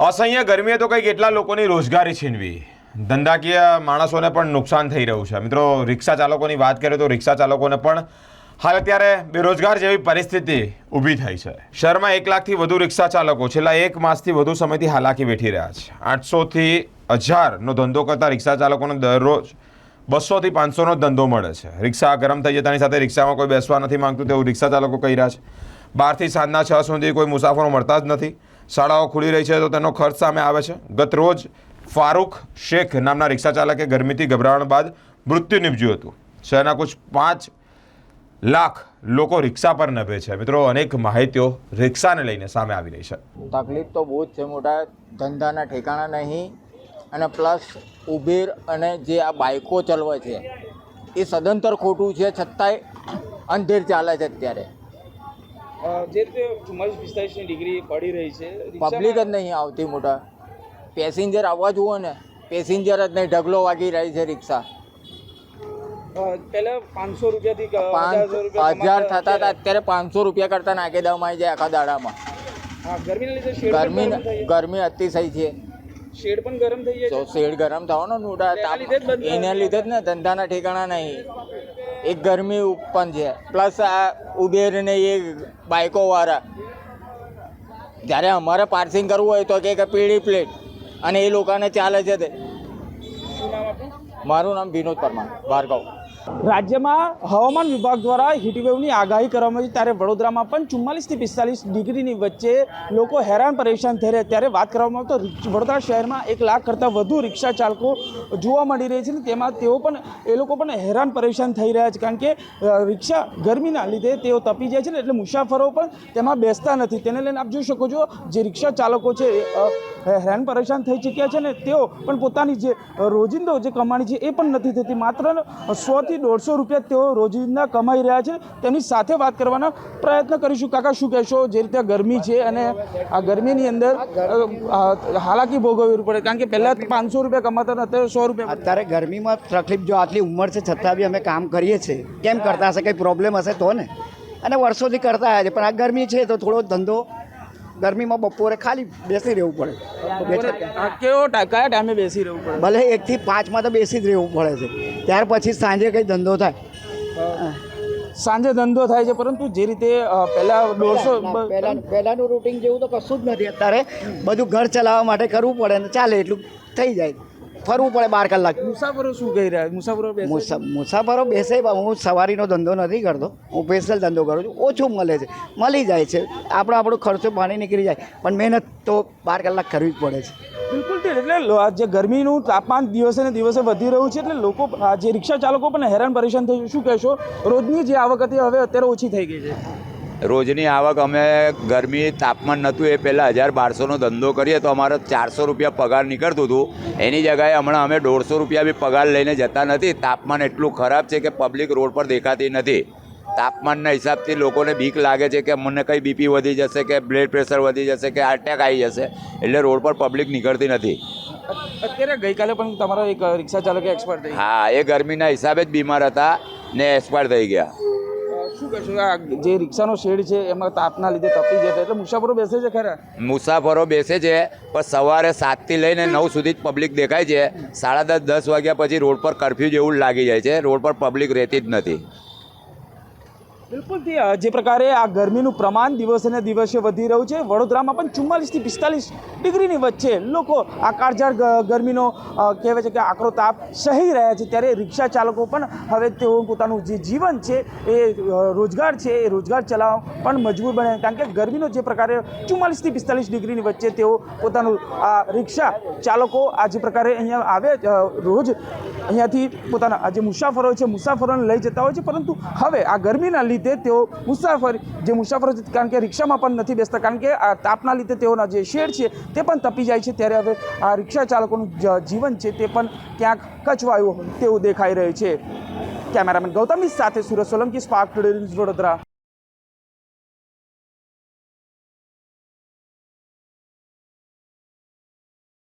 અસહ્ય ગરમીએ તો કંઈક કેટલા લોકોની રોજગારી છીનવી? ધંધાકીય માણસોને પણ નુકસાન થઈ રહ્યું છે. મિત્રો, રિક્ષા ચાલકોની વાત કરીએ તો રિક્ષા ચાલકોને પણ હાલ અત્યારે બેરોજગાર જેવી પરિસ્થિતિ ઊભી થઈ છે. શહેરમાં એક લાખથી વધુ રિક્ષા ચાલકો છેલ્લા એક માસથી વધુ સમયથી હાલાકી વેઠી રહ્યા છે. આઠસોથી હજારનો ધંધો કરતા રિક્ષા ચાલકોને દરરોજ બસોથી પાંચસોનો ધંધો મળે છે. રિક્ષા ગરમ થઈ જતાની સાથે રિક્ષામાં કોઈ બેસવા નથી માંગતું તેવું રિક્ષા ચાલકો કહી રહ્યા છે. બારથી સાંજના છ સુધી કોઈ મુસાફરો મળતા જ નથી. શાળાઓ ખુલી રહી છે તો તેનો ખર્ચ સામે આવે છે. ગત રોજ ફારૂક શેખ નામના રિક્ષા ચાલકે ગરમીથી ગભરાવણ બાદ મૃત્યુ નિપજ્યું હતું. શહેરના કુછ પાંચ લાખ લોકો રિક્ષા પર નભે છે. મિત્રો, અનેક માહિતીઓ રિક્ષાને લઈને સામે આવી રહી છે. તકલીફ તો બહુ જ છે મોટા. ધંધાના ઠેકાણા નહીં અને પ્લસ ઉબેર અને જે આ બાઇકો ચલવે છે એ સદંતર ખોટું છે. છતાંય અંધેર ચાલે છે અત્યારે. જે રીતે ચુમ્માલીસ પિસ્તાલીસની ડિગ્રી પડી રહી છે પબ્લિક જ નહીં આવતી મોટા. પેસેન્જર આવવા જુઓ ને પેસેન્જર જ નહીં ઢગલો વાગી રહી છે રિક્ષા. પહેલા પાંચસો રૂપિયાથી હજાર થતા હતા અત્યારે પાંચસો રૂપિયા કરતા નાખી આવી જાય આખા દાડામાં. ગરમી ગરમી અતિશય છે. શેડ પણ ગરમ થઈ જાય તો શેડ ગરમ થવાનો ને એના લીધે જ એના લીધે જ ને ધંધાના ઠેકાણા નહીં. એક ગરમી ઉત્પન્ન છે. પ્લસ આ ઉબેર ને એ બાઇકો વાળા. જ્યારે અમારે પાર્સિંગ કરવું હોય તો કે પીળી પ્લેટ. અને એ લોકોને ચાલે છે તે. મારું નામ વિનોદ પરમાર ભાર્ગવ. રાજ્યમાં હવામાન વિભાગ દ્વારા હીટવેવની આગાહી કરવામાં આવી ત્યારે વડોદરામાં પણ ચુમ્માલીસથી પિસ્તાલીસ ડિગ્રીની વચ્ચે લોકો હેરાન પરેશાન થઈ રહ્યા. ત્યારે વાત કરવામાં આવે તો વડોદરા શહેરમાં એક લાખ કરતાં વધુ રિક્ષા ચાલકો જોવા મળી રહી છે ને તેમાં તેઓ પણ એ લોકો પણ હેરાન પરેશાન થઈ રહ્યા છે. કારણ કે રિક્ષા ગરમીના લીધે તેઓ તપી જાય છે ને એટલે મુસાફરો પણ તેમાં બેસતા નથી. તેને લઈને આપ જોઈ શકો છો, જે રિક્ષા ચાલકો છે હેરાન પરેશાન થઈ ચૂક્યા છે ને તેઓ પણ પોતાની જે રોજિંદો જે કમાણી છે એ પણ નથી થતી. માત્ર સોથી દોઢસો રૂપિયા તેઓ રોજિંદા કમાઈ રહ્યા છે. તેમની સાથે વાત કરવાના પ્રયત્ન કરીશું. કાકા, શું કહેશો? જે રીતે ગરમી છે અને આ ગરમીની અંદર હાલાકી ભોગવવી પડે. કારણ કે પહેલાં પાંચસો રૂપિયા કમાતા અત્યારે સો રૂપિયા અત્યારે ગરમીમાં તકલીફ જો આટલી ઉંમર છે, છતાં બી અમે કામ કરીએ છીએ. કેમ કરતા હશે? કંઈ પ્રોબ્લેમ હશે તો ને? અને વર્ષોથી કરતા આવ્યા છે. પણ આ ગરમી છે તો થોડો ધંધો ગરમીમાં બપોરે ખાલી બેસી રહેવું પડે. કેવો કયા ટાઈમે બેસી રહેવું પડે? ભલે એકથી પાંચમાં તો બેસી જ રહેવું પડે છે. ત્યાર પછી સાંજે કંઈ ધંધો થાય. સાંજે ધંધો થાય છે પરંતુ જે રીતે પહેલાં દોઢસો પહેલાં પહેલાંનું રૂટિન જેવું તો કશું જ નથી. અત્યારે બધું ઘર ચલાવવા માટે કરવું પડે ને ચાલે એટલું થઈ જાય. ફરવું પડે બાર કલાક. મુસાફરો શું કહી રહ્યા? મુસાફરો? મુસાફરો બેસે હું સવારીનો ધંધો નથી કરતો. હું સ્પેશિયલ ધંધો કરું છું. ઓછું મળે છે. મળી જાય છે. આપણો આપણો ખર્ચો પાણી નીકળી જાય. પણ મહેનત તો બાર કલાક કરવી જ પડે છે. બિલકુલ એટલે આજે જે ગરમીનું તાપમાન દિવસે ને દિવસે વધી રહ્યું છે એટલે લોકો જે રિક્ષા ચાલકો પણ હેરાન પરેશાન થઈ શું કહેશો? રોજની જે આવક હતી હવે અત્યારે ઓછી થઈ ગઈ છે. રોજની આવક અમે ગરમી તાપમાન નહોતું એ પહેલાં હજાર બારસોનો ધંધો કરીએ તો અમારો ચારસો રૂપિયા પગાર નીકળતું હતું. એની જગ્યાએ હમણાં અમે દોઢસો રૂપિયા બી પગાર લઈને જતા નથી. તાપમાન એટલું ખરાબ છે કે પબ્લિક રોડ પર દેખાતી નથી. તાપમાનના હિસાબથી લોકોને બીક લાગે છે કે મને કંઈ બીપી વધી જશે કે બ્લડ પ્રેશર વધી જશે કે અટેક આવી જશે એટલે રોડ પર પબ્લિક નીકળતી નથી. અત્યારે ગઈકાલે પણ તમારા એક રિક્ષા ચાલકે એક્સપાયર થઈ હા એ ગરમીના હિસાબે જ બીમાર હતા ને એક્સપાયર થઈ ગયા. શું કહેશો આ જે રિક્ષાનો શેડ છે, એમાં તાપના લીધે તપી જતા એટલે મુસાફરો બેસે છે ખરા? મુસાફરો બેસે છે, પણ સવારે સાતથી લઈને નવ સુધી જ પબ્લિક દેખાય છે. સાડા દસ દસ વાગ્યા પછી રોડ પર કરફ્યુ જેવું લાગી જાય છે. રોડ પર પબ્લિક રહેતી જ નથી. બિલકુલ. જે પ્રકારે આ ગરમીનું પ્રમાણ દિવસે ને દિવસે વધી રહ્યું છે, વડોદરામાં પણ ચુમ્માલીસથી પિસ્તાલીસ ડિગ્રીની વચ્ચે લોકો આ કાળઝાળ ગરમીનો કહેવાય છે કે આકરો તાપ સહી રહ્યા છે. ત્યારે રિક્ષા ચાલકો પણ હવે તેઓ પોતાનું જે જીવન છે, એ રોજગાર છે, એ રોજગાર ચલાવવા પણ મજબૂર બને કારણ કે ગરમીનો જે પ્રકારે ચુમ્માલીસથી પિસ્તાલીસ ડિગ્રીની વચ્ચે તેઓ પોતાનું આ રિક્ષા ચાલકો આ જે પ્રકારે અહીંયા આવે રોજ અહીંયાથી પોતાના જે મુસાફરો છે, મુસાફરોને લઈ જતા હોય છે. પરંતુ હવે આ ગરમીના લીધે તેઓ મુસાફરી જે મુસાફરો છે, કારણ કે રિક્ષામાં પણ નથી બેસતા, કારણ કે આ તાપના લીધે તેઓના જે શેડ છે, તે પણ તપી જાય છે. ત્યારે હવે આ રિક્ષા ચાલકોનું જીવન છે, તે પણ ક્યાંક કચવાયું તેવું દેખાઈ રહ્યું છે. કેમેરામેન ગૌતમી સાથે સુરત સોલંકી સ્પાર્ક ન્યૂઝ વડોદરા.